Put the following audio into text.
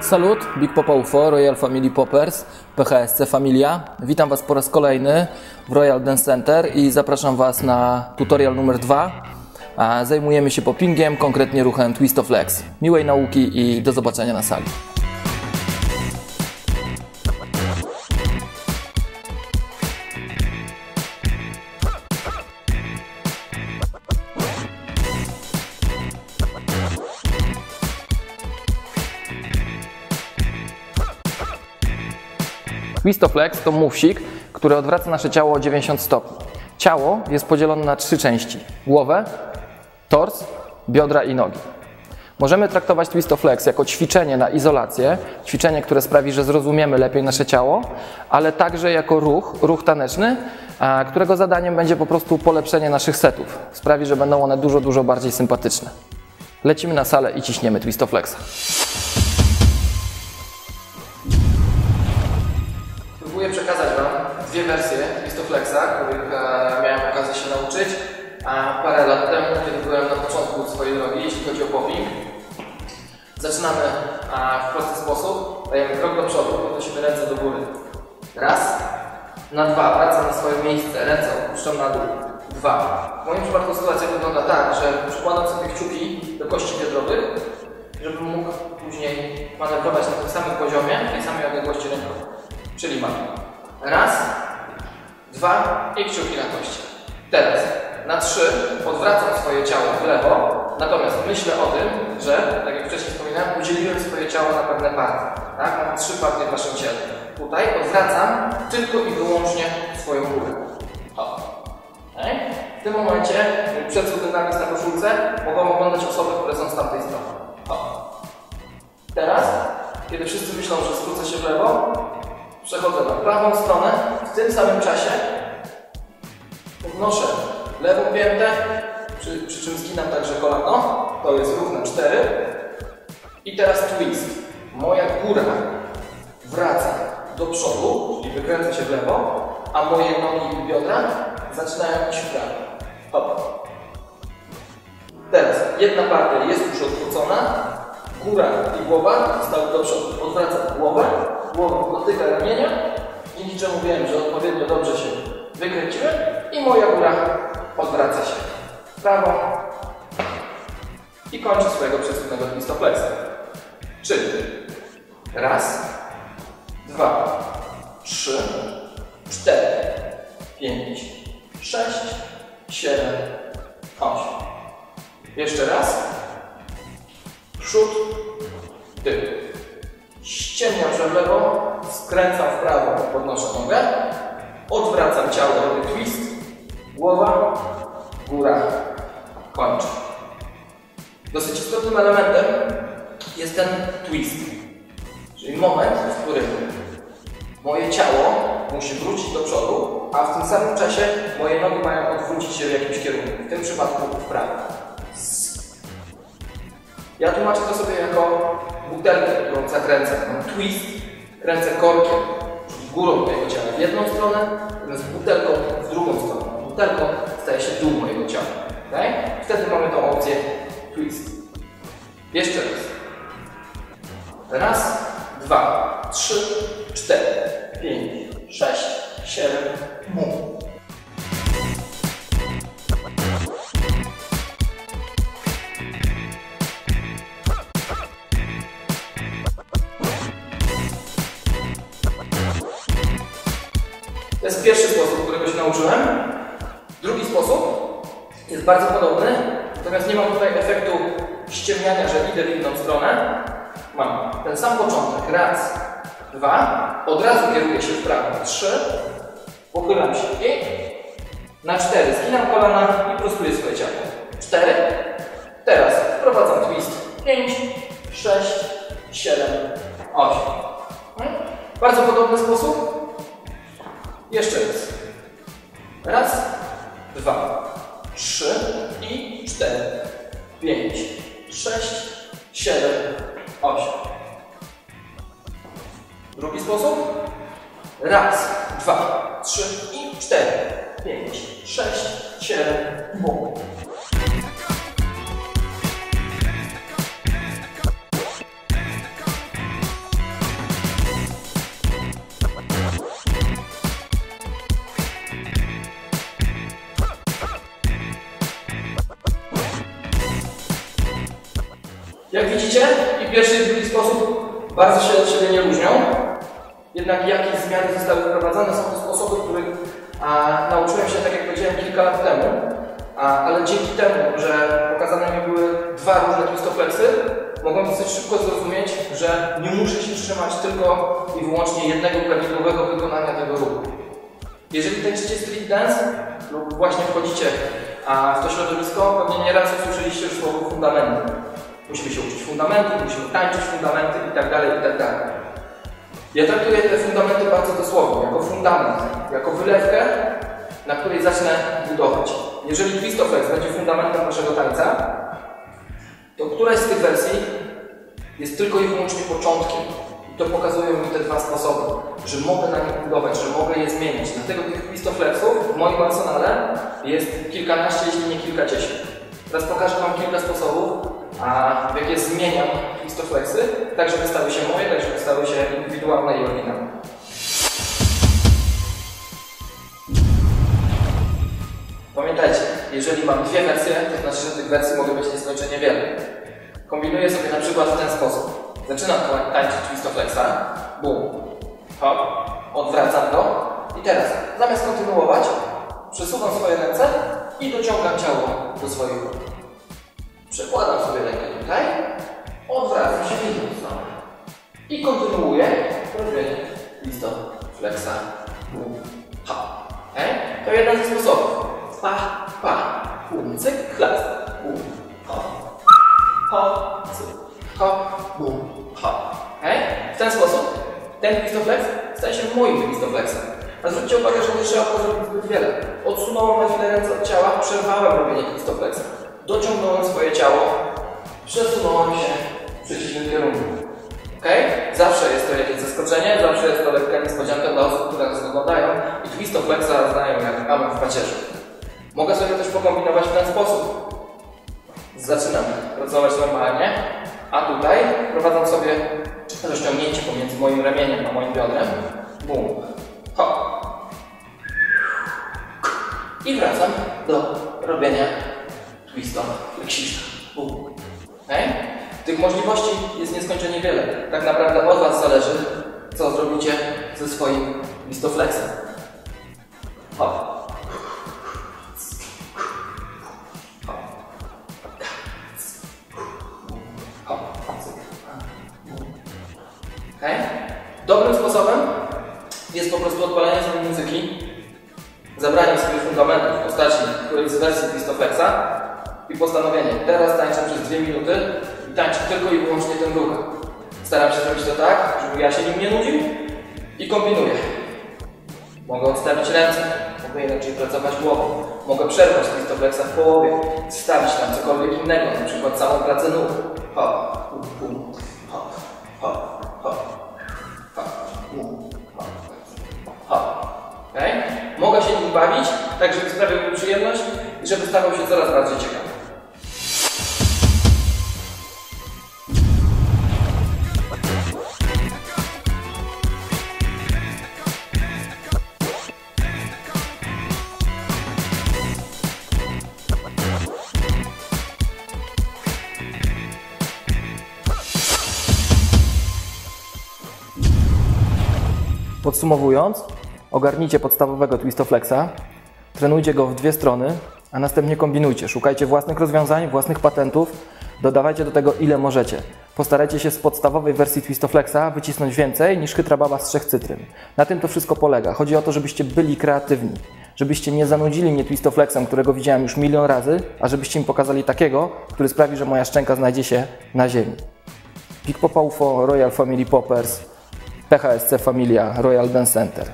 Salut, Big Pop UFO, Royal Family Poppers, PHSC Familia. Witam Was po raz kolejny w Royal Dance Center i zapraszam Was na tutorial numer dwa. Zajmujemy się poppingiem, konkretnie ruchem Twist of Legs. Miłej nauki i do zobaczenia na sali. Twist of Legs to mówsik, który odwraca nasze ciało o 90 stopni. Ciało jest podzielone na trzy części: głowę, tors, biodra i nogi. Możemy traktować Twist of Legs jako ćwiczenie na izolację, ćwiczenie, które sprawi, że zrozumiemy lepiej nasze ciało, ale także jako ruch, ruch taneczny, którego zadaniem będzie po prostu polepszenie naszych setów. Sprawi, że będą one dużo, dużo bardziej sympatyczne. Lecimy na salę i ciśniemy Twist dwie wersje Twistoflexa, których e, miałem okazję się nauczyć a parę lat temu, kiedy byłem na początku swojej drogi, jeśli chodzi o popping. Zaczynamy w prosty sposób, dajemy krok do przodu, podnosimy ręce do góry. Raz, na dwa, wracam na swoje miejsce, ręce opuszczam na dół. Dwa. W moim przypadku sytuacja wygląda tak, że przykładam sobie kciuki do kości biodrowych, żebym mógł później manewrować na tym samym poziomie, tej samej odległości ręką. Czyli mam raz, dwa i kciuki na kości. Teraz na trzy odwracam swoje ciało w lewo, natomiast myślę o tym, że, tak jak wcześniej wspominałem, udzieliłem swoje ciało na pewne partie. Tak? Mam trzy partie w naszym ciele. Tutaj odwracam tylko i wyłącznie swoją górę. W tym momencie przed dynamizm na koszulce mogą oglądać osoby, które są z tamtej strony. O. Teraz, kiedy wszyscy myślą, że skrócę się w lewo, Przechodzę na prawą stronę, w tym samym czasie podnoszę lewą piętę, przy, przy czym skinam także kolano, to jest równe 4. I teraz twist. Moja góra wraca do przodu, czyli wykręcę się w lewo, a moje nogi i biodra zaczynają iść w prawo. Hop. Teraz jedna partia jest już odwrócona, góra i głowa zostały do przodu. Odwracam głowę, głową dotyka ramienia, dzięki czemu wiem, że odpowiednio dobrze się wykręciłem i moja góra odwraca się w prawo i kończę swojego przesuniętego twistoplexa. Czyli raz, dwa, trzy, cztery, pięć, sześć, siedem, osiem. Jeszcze raz. Przód, tył. Ściemniam się skręcam w prawo, podnoszę nogę, odwracam ciało, robię twist, głowa, góra, kończę. Dosyć istotnym elementem jest ten twist, czyli moment, w którym moje ciało musi wrócić do przodu, a w tym samym czasie moje nogi mają odwrócić się w jakimś kierunku, w tym przypadku w prawo. Ja tłumaczę to sobie jako butelkę, którą zakręcam, mam twist, kręcę korkiem, górą mojego ciała w jedną stronę, natomiast butelką w drugą stronę. Butelką staje się dół mojego ciała. Okay? Wtedy mamy tą opcję twist. Jeszcze raz. Raz, dwa, trzy, cztery, pięć, sześć, siedem, 8. jest bardzo podobny, natomiast nie mam tutaj efektu ściemniania, że idę w inną stronę. Mam ten sam początek. Raz, dwa, od razu kieruję się w prawo. Trzy, pochylam się i na cztery skinam kolana i prostuję swoje ciało. Cztery. Teraz wprowadzam twist. Pięć, sześć, siedem, osiem. Bardzo podobny sposób. Jeszcze raz. Raz, dwa, trzy i cztery, pięć, sześć, siedem, osiem. Drugi sposób. Raz, dwa, trzy i cztery, pięć, sześć, siedem, bum. Jak widzicie, i pierwszy i drugi sposób bardzo się od siebie nie różnią. Jednak jakieś zmiany zostały wprowadzone, są to sposoby, których a, nauczyłem się, tak jak powiedziałem, kilka lat temu. A, ale dzięki temu, że pokazane mi były dwa różne twistoflexy, mogłem dosyć szybko zrozumieć, że nie muszę się trzymać tylko i wyłącznie jednego prawidłowego wykonania tego ruchu. Jeżeli tańczycie street dance lub właśnie wchodzicie a, w to środowisko, pewnie nieraz usłyszeliście już słowo fundamenty. Musimy się uczyć fundamentów, musimy tańczyć fundamenty itd. itd. Ja traktuję te fundamenty bardzo dosłownie, jako fundament, jako wylewkę, na której zacznę budować. Jeżeli twistoflex będzie fundamentem naszego tańca, to któraś z tych wersji jest tylko i wyłącznie początkiem. I to pokazują mi te dwa sposoby, że mogę na nich budować, że mogę je zmienić. Dlatego tych twistoflexów w moim arsenale jest kilkanaście, jeśli nie kilkadziesiąt. Teraz pokażę Wam kilka sposobów, a w jakie zmieniam twistoflexy, tak żeby stały się moje, tak żeby stały się indywidualne i oryginalne. Pamiętajcie, jeżeli mam dwie wersje, to znaczy, że tych wersji mogę być nieskończenie wiele. Kombinuję sobie na przykład w ten sposób. Zaczynam tańczyć twistoflexa, bum, hop, odwracam go i teraz zamiast kontynuować, przesuwam swoje ręce i dociągam ciało do swoich rąk. Przekładam sobie rękę tutaj, odwracam się w inną stronę i kontynuuję robienie twistoflexa, bum, hop. Okay? To jeden ze sposobów. Pa, pa, bum, cyk, chlast, bum, hop, hop, cyk, hop, bum, hop. Okay? W ten sposób ten twistoflex staje się moim twistoflexem. A zwróćcie uwagę, że nie trzeba było zrobić zbyt wiele. Odsunąłem na chwilę ręce od ciała, przerwałem robienie twistoflexa. Dociągnąłem swoje ciało, przesunąłem się w przeciwnym kierunku. Ok? Zawsze jest to jakieś zaskoczenie, zawsze jest to lekka niespodzianka dla osób, które nas oglądają i twistoflexa znają jak amen w pacierzu. Mogę sobie też pokombinować w ten sposób. Zaczynam pracować normalnie, a tutaj prowadzę sobie rozciągnięcie pomiędzy moim ramieniem a moim biodrem. Bum. I wracam do robienia twista. Bum. Okay? Tych możliwości jest nieskończenie wiele. Tak naprawdę od Was zależy, co zrobicie ze swoim listoflexem. Hop. Okay? Dobrym sposobem jest po prostu odpalenie sobie muzyki, zabranie sobie fundamentów w postaci którejś z Christoflexa i postanowienie, teraz tańczę przez dwie minuty i tańczę tylko i wyłącznie ten ruch. Staram się zrobić to tak, żeby ja się nim nie nudził i kombinuję. Mogę odstawić ręce, mogę inaczej pracować głową, mogę przerwać Christoflexa w połowie, wstawić tam cokolwiek innego, na przykład całą pracę nóg. Hop, hop, hop, bawić, tak żeby sprawiał mi przyjemność i żeby stawał się coraz bardziej ciekawy. Podsumowując, ogarnijcie podstawowego twistoflexa, trenujcie go w dwie strony, a następnie kombinujcie. Szukajcie własnych rozwiązań, własnych patentów, dodawajcie do tego ile możecie. Postarajcie się z podstawowej wersji twistoflexa wycisnąć więcej niż chytra baba z trzech cytryn. Na tym to wszystko polega. Chodzi o to, żebyście byli kreatywni. Żebyście nie zanudzili mnie twistoflexem, którego widziałem już milion razy, a żebyście mi pokazali takiego, który sprawi, że moja szczęka znajdzie się na ziemi. Pik Popa UFO, Royal Family Poppers, PHSC Familia, Royal Dance Center.